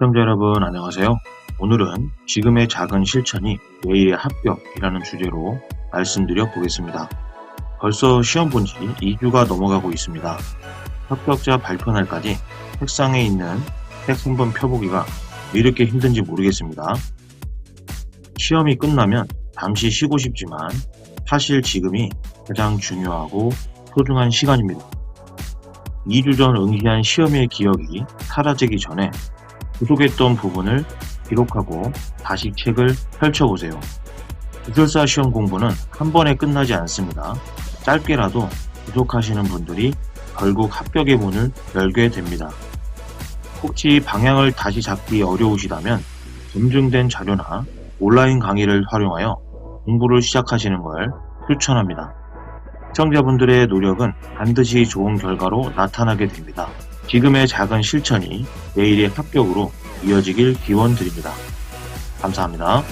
시청자 여러분 안녕하세요. 오늘은 지금의 작은 실천이 내일의 합격이라는 주제로 말씀드려 보겠습니다. 벌써 시험 본 지 2주가 넘어가고 있습니다. 합격자 발표 날까지 책상에 있는 책 한 번 펴보기가 왜 이렇게 힘든지 모르겠습니다. 시험이 끝나면 잠시 쉬고 싶지만 사실 지금이 가장 중요하고 소중한 시간입니다. 2주 전 응시한 시험의 기억이 사라지기 전에 부족했던 부분을 기록하고 다시 책을 펼쳐보세요. 기술사 시험 공부는 한 번에 끝나지 않습니다. 짧게라도 부족하시는 분들이 결국 합격의 문을 열게 됩니다. 혹시 방향을 다시 잡기 어려우시다면 검증된 자료나 온라인 강의를 활용하여 공부를 시작하시는 걸 추천합니다. 시청자분들의 노력은 반드시 좋은 결과로 나타나게 됩니다. 지금의 작은 실천이 내일의 합격으로 이어지길 기원 드립니다. 감사합니다.